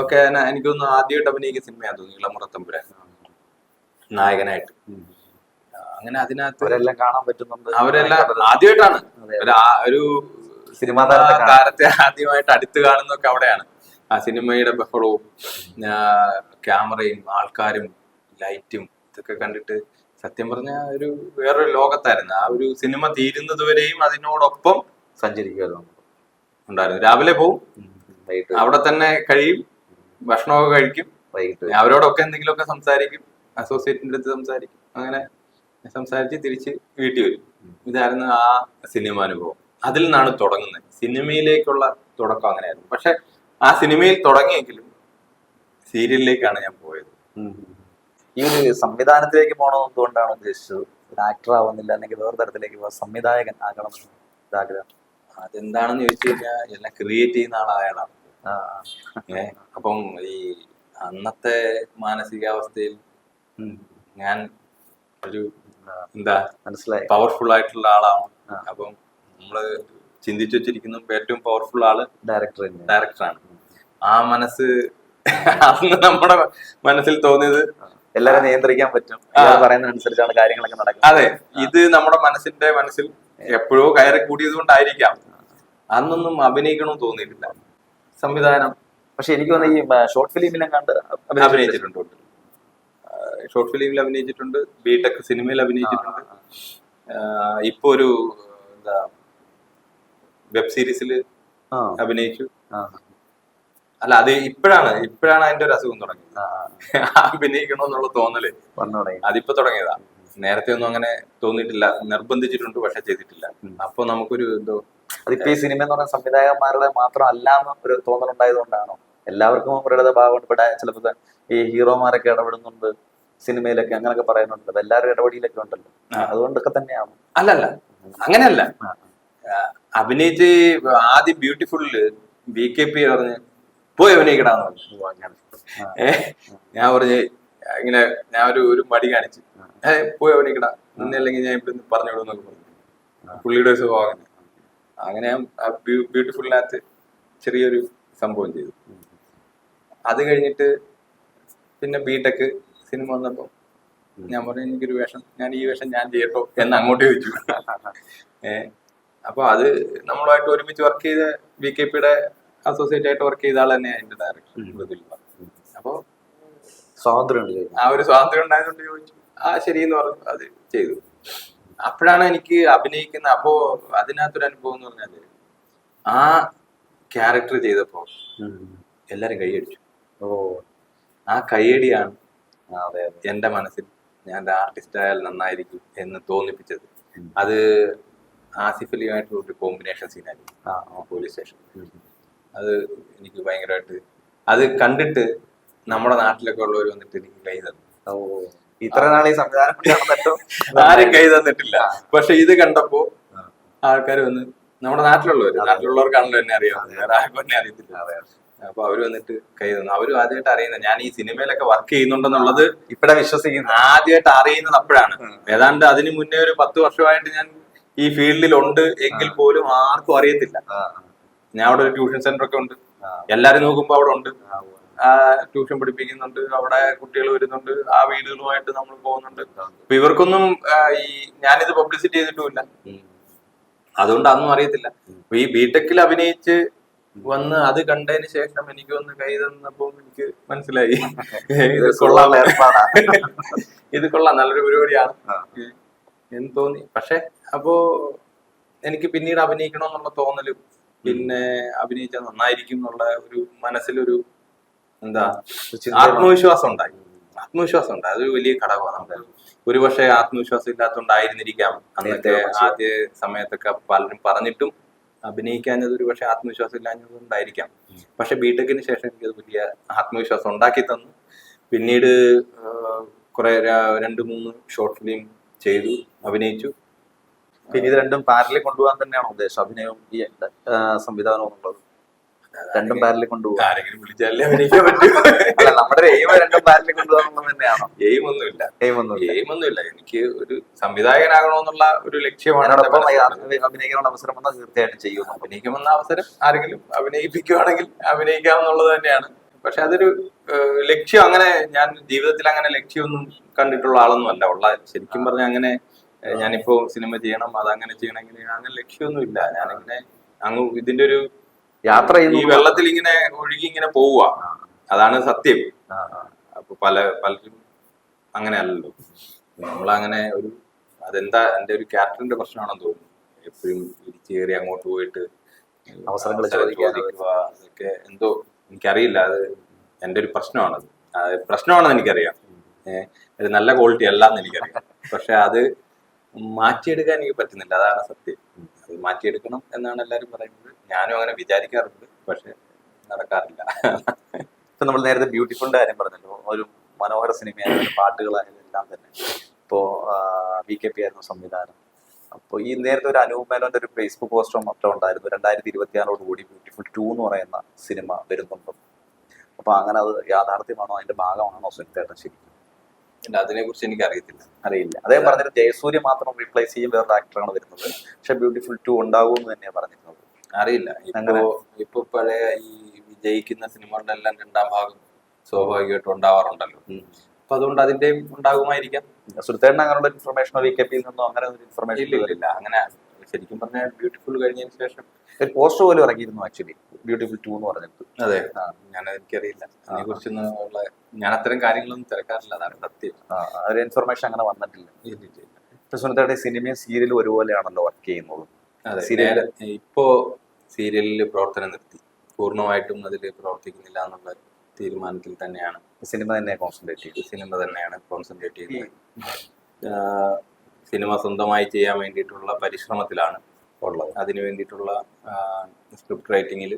ഒക്കെ എനിക്കൊന്ന് ആദ്യമായിട്ട് അഭിനയിക്കുന്ന സിനിമയാണ് തോന്നി ഇളമുറത്തമ്പുരാൻ നായകനായിട്ട്. അങ്ങനെ അതിനകത്ത് അവരെല്ലാം കാണാൻ പറ്റുന്നുണ്ട്. അവരെല്ലാം ആദ്യമായിട്ടാണ്. ഒരു സിനിമാ താരത്തെ ആദ്യമായിട്ട് അടുത്ത് കാണുന്നൊക്കെ അവിടെയാണ്. ആ സിനിമയുടെ ബഹളവും ക്യാമറയും ആൾക്കാരും ലൈറ്റും ഇതൊക്കെ കണ്ടിട്ട് സത്യം പറഞ്ഞ ഒരു വേറൊരു ലോകത്തായിരുന്നു. ആ ഒരു സിനിമ തീരുന്നത് വരെയും അതിനോടൊപ്പം സഞ്ചരിക്കുമല്ലോ ഉണ്ടായിരുന്നു. രാവിലെ പോവും. അവിടെ തന്നെ കഴിയും. ഭക്ഷണമൊക്കെ കഴിക്കും. അവരോടൊക്കെ എന്തെങ്കിലുമൊക്കെ സംസാരിക്കും. അസോസിയേറ്റിന്റെ അടുത്ത് സംസാരിക്കും. അങ്ങനെ സംസാരിച്ച് തിരിച്ച് വീട്ടിൽ വരും. ഇതായിരുന്നു ആ സിനിമ അനുഭവം. അതിൽ നിന്നാണ് തുടങ്ങുന്നത്. സിനിമയിലേക്കുള്ള തുടക്കം അങ്ങനെയായിരുന്നു. പക്ഷെ ആ സിനിമയിൽ തുടങ്ങിയെങ്കിലും സീരിയലിലേക്കാണ് ഞാൻ പോയത്. ഈ ഒരു സംവിധാനത്തിലേക്ക് പോകണം എന്തുകൊണ്ടാണ് ഉദ്ദേശിച്ചത്? ഒരു ആക്ടർ ആവുന്നില്ല അല്ലെങ്കിൽ വേറെ തരത്തിലേക്ക് പോകാം സംവിധായകൻ ആകണം ഇതാഗ്രഹം അതെന്താണെന്ന് ചോദിച്ചു കഴിഞ്ഞാൽ എല്ലാം ക്രിയേറ്റ് ചെയ്യുന്ന ആളായാലാണ് ആ, ഏ അപ്പം ഈ അന്നത്തെ മാനസികാവസ്ഥയിൽ ഞാൻ ഒരു എന്താ? മനസ്സിലായി. പവർഫുൾ ആയിട്ടുള്ള ആളാണ്. അപ്പം നമ്മൾ ചിന്തിച്ചു വെച്ചിരിക്കുന്ന ഏറ്റവും പവർഫുൾ ആൾ ഡയറക്ടർ ഡയറക്ടറാണ് ആ മനസ്സ് അന്ന് നമ്മുടെ മനസ്സിൽ തോന്നിയത് എല്ലാരും നിയന്ത്രിക്കാൻ പറ്റും. ആ. ഇയാൾ പറയുന്ന അനുസരിച്ചാണ് കാര്യങ്ങളൊക്കെ നടക്കുന്നത്. അതെ. ഇത് നമ്മുടെ മനസ്സിന്റെ മനസ്സിൽ എപ്പോഴോ കയറി കൂടിയത് കൊണ്ടായിരിക്കാം അന്നൊന്നും അഭിനയിക്കണമെന്ന് തോന്നിയിട്ടില്ല. സംവിധാനം. പക്ഷെ എനിക്ക് തോന്നുന്നു ഈ ഷോർട്ട് ഫിലിമിലും കണ്ട് അഭിനയിച്ചിട്ടുണ്ട്. ഷോർട്ട് ഫിലിമിൽ അഭിനയിച്ചിട്ടുണ്ട് ബി ടെക് സിനിമയിൽ അഭിനയിച്ചിട്ടുണ്ട്. ഇപ്പോ ഒരു എന്താ വെബ് സീരീസിൽ അഭിനയിച്ചു. അല്ല അത് ഇപ്പോഴാണ് ഇപ്പോഴാണ് അതിന്റെ ഒരു അസുഖം തുടങ്ങിയത്. അഭിനയിക്കണമെന്നുള്ള തോന്നൽ. അതിപ്പോ തുടങ്ങിയതാ. നേരത്തെ ഒന്നും അങ്ങനെ തോന്നിയിട്ടില്ല നിർബന്ധിച്ചിട്ടുണ്ട് പക്ഷെ ചെയ്തിട്ടില്ല. അപ്പൊ നമുക്കൊരു എന്തോ അതിപ്പോ ഈ സിനിമ എന്ന് പറഞ്ഞ സംവിധായകന്മാരുടെ മാത്രം അല്ലാന്ന് ഒരു തോന്നലുണ്ടായത് കൊണ്ടാണോ എല്ലാവർക്കും അവരുടെ ഭാഗം ഇവിടെ ചിലപ്പോ ഈ ഹീറോമാരൊക്കെ ഇടപെടുന്നുണ്ട്. സിനിമയിലൊക്കെ അങ്ങനെയൊക്കെ പറയുന്നുണ്ടല്ലോ എല്ലാവരും ഇടപെടിയിലൊക്കെ ഉണ്ടല്ലോ. അതുകൊണ്ടൊക്കെ തന്നെയാണ് അല്ലല്ല. അങ്ങനെയല്ല. അഭിനയിച്ച് ആദ്യം ബ്യൂട്ടിഫുള്ളിൽ ബി കെ പി പറഞ്ഞ് പോയി അഭിനയിക്കടാന്ന് പറഞ്ഞു. ഞാൻ പറഞ്ഞ് ഇങ്ങനെ ഞാൻ ഒരു ഒരു മടി കാണിച്ചു ഏ പോയി അഭിനയിക്കടാ. നിന്നല്ലെങ്കിൽ ഞാൻ ഇവിടെ നിന്ന് പറഞ്ഞു. വിടുന്നൊക്കെ പറഞ്ഞു പുള്ളിയുടെ ഒരു സ്വഭാവം അങ്ങനെ അങ്ങനെ ആ ബ്യൂട്ടിഫുള്ളിനകത്ത് ചെറിയൊരു സംഭവം ചെയ്തു. അത് കഴിഞ്ഞിട്ട് പിന്നെ ബിടെക് സിനിമ വന്നപ്പോൾ ഞാൻ പറഞ്ഞു എനിക്കൊരു വേഷം ഞാൻ ഈ വേഷം ഞാൻ ചെയ്യട്ടോ എന്ന് അങ്ങോട്ട് ചോദിച്ചു. ഏ അപ്പൊ അത് നമ്മളായിട്ട് ഒരുമിച്ച് വർക്ക് ചെയ്ത ബി കെ പിയുടെ അസോസിയേറ്റ് ആയിട്ട് വർക്ക് ചെയ്ത ആൾ തന്നെ അതിന്റെ ഡയറക്ടർ മൃദുല അപ്പൊ സ്വാതന്ത്ര്യം ആ ഒരു സ്വാതന്ത്ര്യം ഉണ്ടായതുകൊണ്ട് ചോദിച്ചു. ആ ശരി എന്ന് പറഞ്ഞു അത് ചെയ്തു. അപ്പോഴാണ് എനിക്ക് അഭിനയിക്കുന്ന അപ്പോ അതിനകത്തൊരു അനുഭവം എന്ന് പറഞ്ഞാൽ ആ ക്യാരക്ടർ ചെയ്തപ്പോ. എല്ലാരും കൈയടിച്ചു. ഓ. ആ കൈയടിയാണ് എന്റെ മനസ്സിൽ ഞാൻ ഒരു ആർട്ടിസ്റ്റ് ആയാൽ നന്നായിരിക്കും എന്ന് തോന്നിപ്പിച്ചത്. അത് ആസിഫ് അലിയുമായിട്ടുള്ള ഒരു കോമ്പിനേഷൻ സീനായിരുന്നു പോലീസ് സ്റ്റേഷൻ അത് എനിക്ക് ഭയങ്കരമായിട്ട് അത് കണ്ടിട്ട് നമ്മുടെ നാട്ടിലൊക്കെ ഉള്ളവർ വന്നിട്ട് എനിക്ക് കൈ തന്നു. ഇത്ര നാൾ ഈ സംവിധാനം ആരും കൈ തന്നിട്ടില്ല. പക്ഷെ ഇത് കണ്ടപ്പോ. ആൾക്കാർ വന്ന് നമ്മുടെ നാട്ടിലുള്ളവർ നാട്ടിലുള്ളവർക്കാണല്ലോ എന്നെ അറിയാം വേറെ ആർക്കും എന്നെ അറിയത്തില്ല. അപ്പൊ അവർ വന്നിട്ട് കൈ തന്നു. അവരും ആദ്യമായിട്ട് അറിയുന്നത് ഞാൻ ഈ സിനിമയിലൊക്കെ വർക്ക് ചെയ്യുന്നുണ്ടെന്നുള്ളത് ഇപ്പഴാ വിശ്വസിക്കുന്നത്. ആദ്യമായിട്ട് അറിയുന്നത് അപ്പോഴാണ്. ഏതാണ്ട് അതിന് മുന്നേ ഒരു പത്ത് വർഷമായിട്ട് ഞാൻ ഈ ഫീൽഡിൽ ഉണ്ട് എങ്കിൽ പോലും ആർക്കും അറിയത്തില്ല. ഞാൻ അവിടെ ഒരു ട്യൂഷൻ സെന്റർ ഒക്കെ ഉണ്ട് എല്ലാരും നോക്കുമ്പോ അവിടെ ഉണ്ട്. ആ, ട്യൂഷൻ പഠിപ്പിക്കുന്നുണ്ട്. അവിടെ കുട്ടികൾ വരുന്നുണ്ട്. ആ വീടുകളുമായിട്ട് നമ്മൾ പോകുന്നുണ്ട്. അപ്പൊ ഇവർക്കൊന്നും ഈ ഞാനിത് പബ്ലിസിറ്റി ചെയ്തിട്ടുമില്ല. അതുകൊണ്ട് അതൊന്നും അറിയത്തില്ല. ഈ ബിടെക്കിൽ അഭിനയിച്ച് വന്ന് അത് കണ്ടതിന് ശേഷം എനിക്ക് ഒന്ന് കൈ തന്നപ്പോ എനിക്ക് മനസ്സിലായി. ഇത് കൊള്ളാം. ഇത് കൊള്ളാം. നല്ലൊരു പരിപാടിയാണ്. എന്ന് തോന്നി. പക്ഷെ അപ്പോ എനിക്ക് പിന്നീട് അഭിനയിക്കണമെന്നുള്ള തോന്നലും പിന്നെ അഭിനയിച്ചാൽ നന്നായിരിക്കും എന്നുള്ള ഒരു മനസ്സിലൊരു എന്താ. ആത്മവിശ്വാസം ഉണ്ടായി. ആത്മവിശ്വാസം ഉണ്ട്. അതൊരു വലിയ ഘടകമാണ് ഒരുപക്ഷെ ഒരു പക്ഷേ ആത്മവിശ്വാസം ഇല്ലാത്തതുകൊണ്ടായിരുന്നിരിക്കാം അന്നത്തെ ആദ്യ സമയത്തൊക്കെ പലരും പറഞ്ഞിട്ടും അഭിനയിക്കാഞ്ഞത് ഒരു പക്ഷെ ആത്മവിശ്വാസം ഇല്ലാഞ്ഞതുകൊണ്ടായിരിക്കാം. പക്ഷെ ബിടെക്കിന് ശേഷം എനിക്കത് വലിയ ആത്മവിശ്വാസം ഉണ്ടാക്കി തന്നു. പിന്നീട് കുറെ രണ്ട് മൂന്ന് ഷോർട്ട് ഫിലിം ചെയ്തു അഭിനയിച്ചു. പിന്നെ ഇത് രണ്ടും പാരലിൽ കൊണ്ടുപോകാൻ തന്നെയാണ് ഉദ്ദേശം? അഭിനയവും ഈ സംവിധാനവും എന്നുള്ളത്? രണ്ടും പാരലിൽ കൊണ്ടുപോകും. ആരെങ്കിലും വിളിച്ചാലേ അഭിനയിക്കാൻ പറ്റൂ. അല്ല നമ്മുടെ എയിം രണ്ടും പാരലിൽ കൊണ്ടുപോകാന്നുള്ളത് തന്നെയാണോ? എയിം ഒന്നുമില്ല. എയിം ഒന്നും എയിം ഒന്നുമില്ല. എനിക്ക് ഒരു സംവിധായകനാകണമെന്നുള്ള ഒരു ലക്ഷ്യമാണ്. അഭിനയിക്കാനുള്ള അവസരം വന്നാൽ തീർച്ചയായിട്ടും ചെയ്യുന്നു അഭിനയിക്കുമെന്ന അവസരം ആരെങ്കിലും അഭിനയിപ്പിക്കുകയാണെങ്കിൽ അഭിനയിക്കാമെന്നുള്ളത് തന്നെയാണ്. പക്ഷെ അതൊരു ലക്ഷ്യം അങ്ങനെ ഞാൻ ജീവിതത്തിൽ അങ്ങനെ ലക്ഷ്യമൊന്നും കണ്ടിട്ടുള്ള ആളൊന്നും അല്ല ഉള്ള ശരിക്കും പറഞ്ഞ അങ്ങനെ ഞാനിപ്പോ സിനിമ ചെയ്യണം അത് അങ്ങനെ ചെയ്യണമെങ്കിൽ അങ്ങനെ ലക്ഷ്യമൊന്നും ഇല്ല ഞാനിങ്ങനെ അങ്ങ് ഇതിന്റെ ഒരു യാത്ര ചെയ്യുന്നു ഈ വെള്ളത്തിൽ ഇങ്ങനെ ഒഴുകി ഇങ്ങനെ പോവുക. അതാണ് സത്യം. അപ്പൊ പല പലരും അങ്ങനെ അല്ലല്ലോ നമ്മളങ്ങനെ ഒരു അതെന്താ എന്റെ ഒരു ക്യാരക്ടറിന്റെ പ്രശ്നമാണെന്ന് തോന്നുന്നു. എപ്പോഴും ഇടിച്ചു കയറി അങ്ങോട്ട് പോയിട്ട് അവസരങ്ങൾ അവസരം ചോദിക്കുക. അതൊക്കെ എന്തോ എനിക്കറിയില്ല. അത് എന്റെ ഒരു പ്രശ്നമാണത്. പ്രശ്നമാണെന്ന് എനിക്കറിയാം. ഏഹ് ഒരു നല്ല ക്വാളിറ്റി അല്ല എന്ന് എനിക്കറിയാം. പക്ഷെ അത് മാറ്റിയെടുക്കാൻ എനിക്ക് പറ്റുന്നില്ല. അതാണ് സത്യം. അത് മാറ്റിയെടുക്കണം എന്നാണ് എല്ലാവരും പറയുന്നത്. ഞാനും അങ്ങനെ വിചാരിക്കാറുണ്ട് പക്ഷെ നടക്കാറില്ല. ഇപ്പൊ നമ്മൾ നേരത്തെ ബ്യൂട്ടിഫുളിന്റെ കാര്യം പറഞ്ഞല്ലോ. ഒരു മനോഹര സിനിമയായാലും പാട്ടുകളായാലും എല്ലാം തന്നെ. ഇപ്പോ വി കെ പി ആയിരുന്നു സംവിധാനം. അപ്പോൾ ഈ നേരത്തെ ഒരു അനൂപ് മേനോന്റെ ഒരു ഫേസ്ബുക്ക് പോസ്റ്റോ മറ്റോ ഉണ്ടായിരുന്നു. രണ്ടായിരത്തി ഇരുപത്തി ആറോട് കൂടി ബ്യൂട്ടിഫുൾ ടു എന്ന് പറയുന്ന സിനിമ വരുന്നുണ്ട്. അപ്പൊ അങ്ങനെ അത് യാഥാർത്ഥ്യമാണോ? അതിന്റെ ഭാഗമാണോ? സുനിത്തേട്ടൻ ശരിക്കും അതിനെ കുറിച്ച് എനിക്ക് അറിയത്തില്ല അറിയില്ല. അദ്ദേഹം പറഞ്ഞത് ജയസൂര്യ മാത്രം റീപ്ലേസ് ചെയ്യും വേറൊരു ആക്ടറാണ് വരുന്നത്. പക്ഷെ ബ്യൂട്ടിഫുൾ ടു ഉണ്ടാവും എന്ന് തന്നെയാണ് പറഞ്ഞിരുന്നത്. അറിയില്ല. ഇപ്പോ? ഇപ്പൊ പഴയ ഈ വിജയിക്കുന്ന സിനിമകളുടെ എല്ലാം രണ്ടാം ഭാഗം സ്വാഭാവികമായിട്ടും ഉണ്ടാവാറുണ്ടല്ലോ. അപ്പൊ അതുകൊണ്ട് അതിന്റെയും ഉണ്ടാകുമായിരിക്കാം. സുനിത്തേട്ടൻ അങ്ങനെയുള്ള ഇൻഫർമേഷനോ വി കെ പിയിൽ നിന്നോ അങ്ങനെ ഒരു ഇൻഫർമേഷൻ ഇല്ല ഇല്ല ഇല്ല അങ്ങനെ ശരിക്കും പറഞ്ഞാൽ ബ്യൂട്ടിഫുൾ കഴിഞ്ഞതിന് ശേഷം ഒരു പോസ്റ്റർ പോലും ഇറങ്ങിയിരുന്നു ആക്ച്വലി ബ്യൂട്ടിഫുൾ ടു എന്ന് പറഞ്ഞിട്ട്. അതെ. ഞാൻ എനിക്കറിയില്ല. അതിനെ കുറിച്ചൊന്നും ഉള്ള ഞാൻ അത്തരം കാര്യങ്ങളൊന്നും തിരക്കാറില്ല അതാണ് സത്യം. ഒരു ഇൻഫർമേഷൻ അങ്ങനെ വന്നിട്ടില്ല. ഇപ്പൊ സുനിതയുടെ സിനിമയും സീരിയലും ഒരുപോലെയാണല്ലോ വർക്ക് ചെയ്യുന്നത്. അതെ Serial- ഇപ്പോ സീരിയലിൽ പ്രവർത്തനം നിർത്തി. പൂർണമായിട്ടും അതിൽ പ്രവർത്തിക്കുന്നില്ല എന്നുള്ള തീരുമാനത്തിൽ തന്നെയാണ്. സിനിമ തന്നെ കോൺസെൻട്രേറ്റ് ചെയ്തത് സിനിമ തന്നെയാണ് കോൺസെൻട്രേറ്റ് ആഹ് സിനിമ സ്വന്തമായി ചെയ്യാൻ വേണ്ടിയിട്ടുള്ള പരിശ്രമത്തിലാണ് ഉള്ളത്. അതിന് വേണ്ടിയിട്ടുള്ള സ്ക്രിപ്റ്റ് റൈറ്റിങ്ങിൽ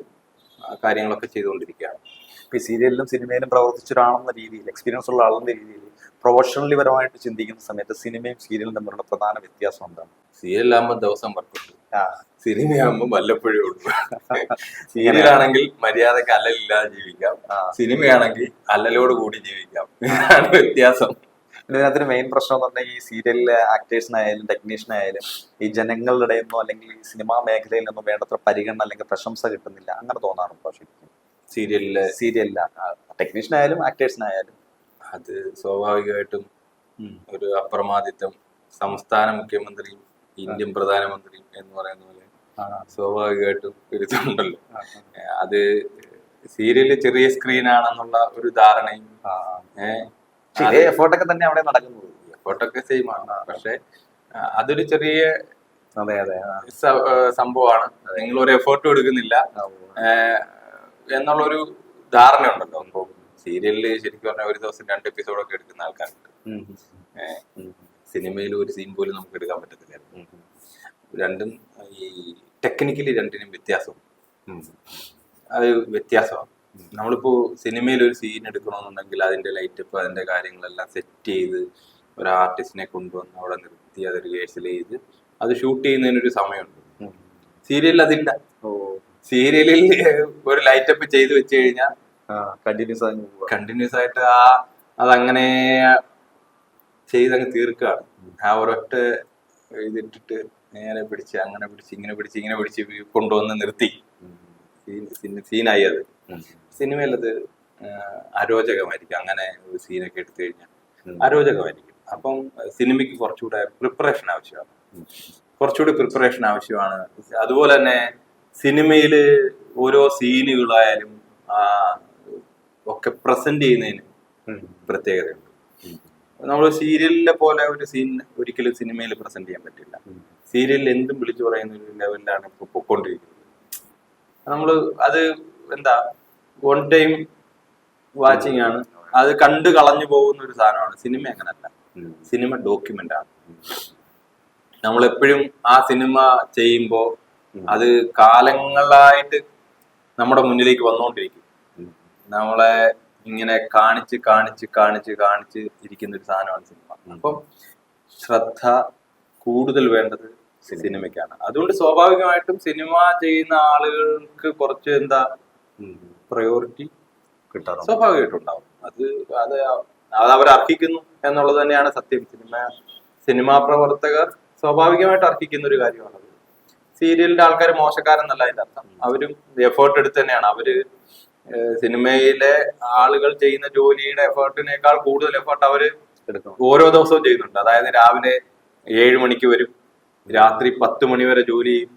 കാര്യങ്ങളൊക്കെ ചെയ്തുകൊണ്ടിരിക്കുകയാണ്. ഇപ്പൊ ഈ സീരിയലിലും സിനിമയിലും പ്രവർത്തിച്ച ഒരാളെന്ന രീതിയിൽ എക്സ്പീരിയൻസ് ഉള്ള ആളെന്ന രീതിയിൽ പ്രൊഫഷണലി പരമായിട്ട് ചിന്തിക്കുന്ന സമയത്ത് സിനിമയും സീരിയലും തമ്മിലുള്ള പ്രധാന വ്യത്യാസം എന്താണ്? സീരിയലാകുമ്പോൾ ദിവസം വർക്കുണ്ട്. സിനിമയാകുമ്പോൾ വല്ലപ്പോഴേ ഉള്ളൂ. സീരിയലാണെങ്കിൽ മര്യാദയ്ക്ക് അല്ലലില്ലാതെ ജീവിക്കാം. സിനിമയാണെങ്കിൽ അല്ലലോട് കൂടി ജീവിക്കാം. വ്യത്യാസം. പിന്നെ ഇതിനകത്തൊരു മെയിൻ പ്രശ്നം എന്ന് പറഞ്ഞാൽ ഈ സീരിയലിലെ ആക്ടേഴ്സിനായാലും ടെക്നീഷ്യനായാലും ഈ ജനങ്ങളുടെ ഇടയിൽ നിന്നോ അല്ലെങ്കിൽ ഈ സിനിമാ മേഖലയിൽ നിന്നോ വേണ്ടത്ര പരിഗണന അല്ലെങ്കിൽ പ്രശംസ കിട്ടുന്നില്ല. അങ്ങനെ തോന്നാറുണ്ടോ ശരിക്കും സീരിയലിലെ സീരിയലിലെ ടെക്നീഷ്യനായാലും ആക്ടേഴ്സിനായാലും അത് സ്വാഭാവികമായിട്ടും ഒരു അപ്രമാദിത്വം. സംസ്ഥാന മുഖ്യമന്ത്രിയും ഇന്ത്യൻ പ്രധാനമന്ത്രിയും എന്ന് പറയുന്ന പോലെ സ്വാഭാവികമായിട്ടും വരുത്തുന്നുണ്ടല്ലോ അത് സീരിയൽ ചെറിയ സ്ക്രീൻ ആണെന്നുള്ള ഒരു ധാരണയും ഏഹ് ഇതേ എഫേർട്ടൊക്കെ തന്നെ അവിടെ നടക്കുന്നത്. എഫേർട്ടൊക്കെ സെയിം ആണ്. പക്ഷെ അതൊരു ചെറിയ അതെ അതെ സംഭവമാണ്. നിങ്ങൾ ഒരു എഫേർട്ട് എടുക്കുന്നില്ല. എന്നുള്ളൊരു ധാരണ ഉണ്ടല്ലോ ഇപ്പൊ സീരിയലിൽ ശരിക്കും പറഞ്ഞാൽ ഒരു ദിവസം രണ്ട് എപ്പിസോഡ് ഒക്കെ എടുക്കുന്ന ആൾക്കാരുണ്ട്. സിനിമയിൽ ഒരു സീൻ പോലും നമുക്ക് എടുക്കാൻ പറ്റത്തില്ല രണ്ടും ഈ ടെക്നിക്കലി രണ്ടിനും വ്യത്യാസം ഉം. അത് വ്യത്യാസമാണ്. നമ്മളിപ്പോ സിനിമയിൽ ഒരു സീൻ എടുക്കണമെന്നുണ്ടെങ്കിൽ അതിന്റെ ലൈറ്റപ്പ് അതിന്റെ കാര്യങ്ങളെല്ലാം സെറ്റ് ചെയ്ത് ഒരു ആർട്ടിസ്റ്റിനെ കൊണ്ടുവന്ന് അവിടെ നിർത്തി അത് റിഹേഴ്സൽ ചെയ്ത് അത് ഷൂട്ട് ചെയ്യുന്നതിനൊരു സമയമുണ്ട്. സീരിയലിൽ അതില്ല. ഓ. സീരിയലിൽ ഒരു ലൈറ്റപ്പ് ചെയ്ത് വെച്ച് കഴിഞ്ഞാൽ കണ്ടിന്യൂസ് ആയി കണ്ടിന്യൂസ് ആയിട്ട് ആ അതങ്ങനെ ചെയ്തങ്ങ് തീർക്കുകയാണ്. ആ ഒരൊറ്റ ഇതിട്ടിട്ട് നേരെ പിടിച്ച് അങ്ങനെ പിടിച്ച് ഇങ്ങനെ പിടിച്ച് ഇങ്ങനെ പിടിച്ച് കൊണ്ടുവന്ന് നിർത്തി. സീനായി അത്. അത് അരോചകമായിരിക്കും. അങ്ങനെ ഒരു സീനൊക്കെ എടുത്തു കഴിഞ്ഞാൽ അരോചകമായിരിക്കും. അപ്പം സിനിമയ്ക്ക് കുറച്ചുകൂടെ പ്രിപ്പറേഷൻ ആവശ്യമാണ്. കുറച്ചുകൂടി പ്രിപ്പറേഷൻ ആവശ്യമാണ്. അതുപോലെ തന്നെ സിനിമയിൽ ഓരോ സീനുകളായാലും ആ, ഒക്കെ പ്രസന്റ് ചെയ്യുന്നതിന്. പ്രത്യേകതയുണ്ട്. നമ്മൾ സീരിയലിലെ പോലെ ഒരു സീൻ ഒരിക്കലും സിനിമയിൽ പ്രസന്റ് ചെയ്യാൻ പറ്റില്ല. സീരിയലിൽ എന്തും വിളിച്ചു പറയുന്ന ഒരു ലെവലിലാണ് ഇപ്പോൾ പൊക്കോണ്ടിരിക്കുന്നത്. നമ്മൾ അത് എന്താ വൺ ടൈം വാച്ചിങ് ആണ്. അത് കണ്ടു കളഞ്ഞു പോകുന്ന ഒരു സാധനമാണ്. സിനിമ അങ്ങനല്ല. സിനിമ ഡോക്യുമെന്റ് ആണ്. നമ്മൾ എപ്പോഴും ആ സിനിമ ചെയ്യുമ്പോൾ അത് കാലങ്ങളായിട്ട് നമ്മുടെ മുന്നിലേക്ക് വന്നുകൊണ്ടിരിക്കും നമ്മളെ ഇങ്ങനെ കാണിച്ച് കാണിച്ച് കാണിച്ച് കാണിച്ച് ഇരിക്കുന്ന ഒരു സാധനമാണ് സിനിമ അപ്പം ശ്രദ്ധ കൂടുതൽ വേണ്ടത് സിനിമയ്ക്കാണ് അതുകൊണ്ട് സ്വാഭാവികമായിട്ടും സിനിമ ചെയ്യുന്ന ആളുകൾക്ക് കുറച്ച് എന്താ. പ്രയോറിറ്റി കിട്ടാറുണ്ട്. സ്വാഭാവികമായിട്ടുണ്ടാവും. അത് അത് അത് അവർ അർഹിക്കുന്നു എന്നുള്ളത് തന്നെയാണ് സത്യം. സിനിമ സിനിമാ പ്രവർത്തകർ സ്വാഭാവികമായിട്ട് അർഹിക്കുന്ന ഒരു കാര്യമാണത്. സീരിയലിന്റെ ആൾക്കാർ മോശക്കാരെന്നല്ല അതിന്റെ അർത്ഥം. അവരും എഫേർട്ട് എടുത്ത് തന്നെയാണ് അവർ. സിനിമയിലെ ആളുകൾ ചെയ്യുന്ന ജോലിയുടെ എഫേർട്ടിനേക്കാൾ കൂടുതൽ എഫേർട്ട് അവർ എടുക്കും. ഓരോ ദിവസവും ചെയ്യുന്നുണ്ട്. അതായത് രാവിലെ ഏഴ് മണിക്ക് വരും രാത്രി പത്ത് മണി വരെ ജോലി ചെയ്യും.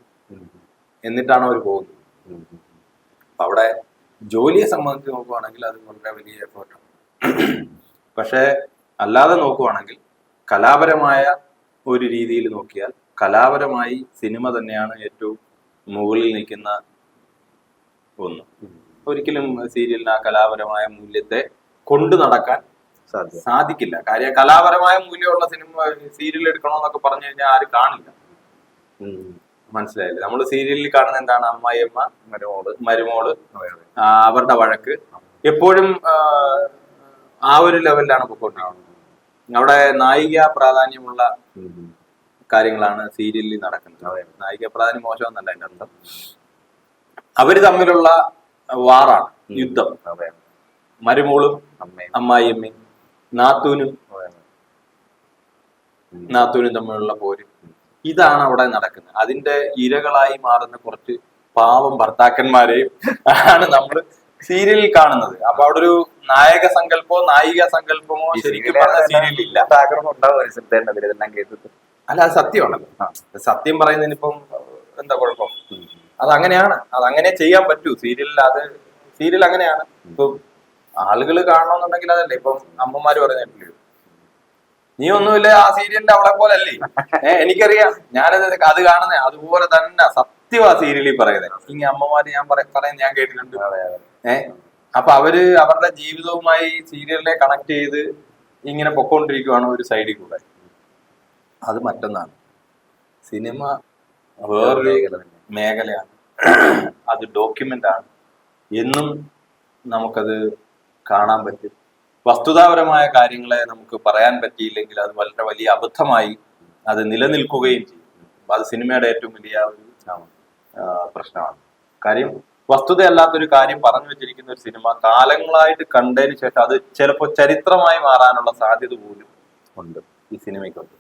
എന്നിട്ടാണ് അവർ പോകുന്നത്. അവിടെ ജോലിയെ സംബന്ധിച്ച് നോക്കുവാണെങ്കിൽ അത് വളരെ വലിയ എഫേർട്ടാണ് പക്ഷേ അല്ലാതെ നോക്കുവാണെങ്കിൽ കലാപരമായ ഒരു രീതിയിൽ നോക്കിയാൽ കലാപരമായി സിനിമ തന്നെയാണ് ഏറ്റവും മുകളിൽ നിൽക്കുന്ന ഒന്ന്. ഒരിക്കലും സീരിയലിന് ആ കലാപരമായ മൂല്യത്തെ കൊണ്ടു നടക്കാൻ സാധിക്കില്ല. കാര്യം കലാപരമായ മൂല്യമുള്ള സിനിമ സീരിയൽ എടുക്കണമെന്നൊക്കെ പറഞ്ഞു കഴിഞ്ഞാൽ ആരും കാണില്ല. മനസ്സിലായില്ലേ? നമ്മൾ സീരിയലിൽ കാണുന്ന എന്താണ്? അമ്മായിയമ്മ മരുമോൾ. മരുമോൾ അവരുടെ വഴക്ക്. എപ്പോഴും ആ, ഒരു ലെവലിലാണ് പൊക്കോണ്ടിരിക്കുന്നത് അവിടെ നായിക പ്രാധാന്യമുള്ള കാര്യങ്ങളാണ് സീരിയലിൽ നടക്കുന്നത്. നായിക പ്രാധാന്യം മോശമെന്നല്ല അതിന്റെ അർത്ഥം. അവർ തമ്മിലുള്ള വാറാണ് യുദ്ധം. മരുമോളും അമ്മായിയമ്മയും നാത്തൂനും. നാത്തൂനും തമ്മിലുള്ള പോര്. ഇതാണ് അവിടെ നടക്കുന്നത്. അതിന്റെ ഇരകളായി മാറുന്ന കുറച്ച് പാവം ഭർത്താക്കന്മാരെയും ആണ് നമ്മൾ സീരിയലിൽ കാണുന്നത്. അപ്പൊ അവിടെ ഒരു നായക സങ്കല്പമോ നായിക സങ്കല്പമോ ശരിക്കും പറഞ്ഞ സീരിയലിൽ ഇല്ല. ആഗ്രഹം ഉണ്ടാവും അല്ല അത് സത്യമാണല്ലോ. സത്യം പറയുന്നതിന് ഇപ്പം എന്താ കുഴപ്പം? അതങ്ങനെയാണ്. അത് അങ്ങനെയാണ് അത് അങ്ങനെ ചെയ്യാൻ പറ്റൂ. സീരിയലിൽ അത് സീരിയൽ അങ്ങനെയാണ്. ഇപ്പൊ ആളുകൾ കാണണമെന്നുണ്ടെങ്കിൽ അതല്ലേ. ഇപ്പം അമ്മമാര് പറയുന്നില്ലയോ നീ ഒന്നുമില്ല ആ സീരിയലിന്റെ അവളെ പോലെ അല്ലേ ഏഹ് എനിക്കറിയാം. ഞാനത് അത് കാണുന്നേ. അതുപോലെ തന്നെ സത്യം ആ സീരിയലിൽ പറയുന്നത് ഇങ്ങനെ അമ്മമാര് ഞാൻ പറയുന്ന പറയുന്നത് ഞാൻ കേട്ടിട്ടുണ്ട്. ഏഹ് അപ്പൊ അവർ അവരുടെ ജീവിതവുമായി സീരിയലിനെ കണക്ട് ചെയ്ത് ഇങ്ങനെ പൊക്കോണ്ടിരിക്കുവാണ് ഒരു സൈഡിൽ കൂടെ. അത് മറ്റൊന്നാണ്. സിനിമ വേറൊരു. മേഖലയാണ്. അത് ഡോക്യുമെന്റ് ആണ്. എന്നും നമുക്കത് കാണാൻ പറ്റും. വസ്തുതാപരമായ കാര്യങ്ങളെ നമുക്ക് പറയാൻ പറ്റിയില്ലെങ്കിൽ അത് വളരെ വലിയ അബദ്ധമായി അത് നിലനിൽക്കുകയും ചെയ്യും. അത് സിനിമയുടെ ഏറ്റവും വലിയ ഒരു പ്രശ്നമാണ്. കാര്യം വസ്തുതയല്ലാത്തൊരു കാര്യം പറഞ്ഞു വെച്ചിരിക്കുന്ന ഒരു സിനിമ കാലങ്ങളായിട്ട് കണ്ടതിന് ശേഷം അത് ചിലപ്പോൾ ചരിത്രമായി മാറാനുള്ള സാധ്യത പോലും ഉണ്ട് ഈ സിനിമയ്ക്കുണ്ട്.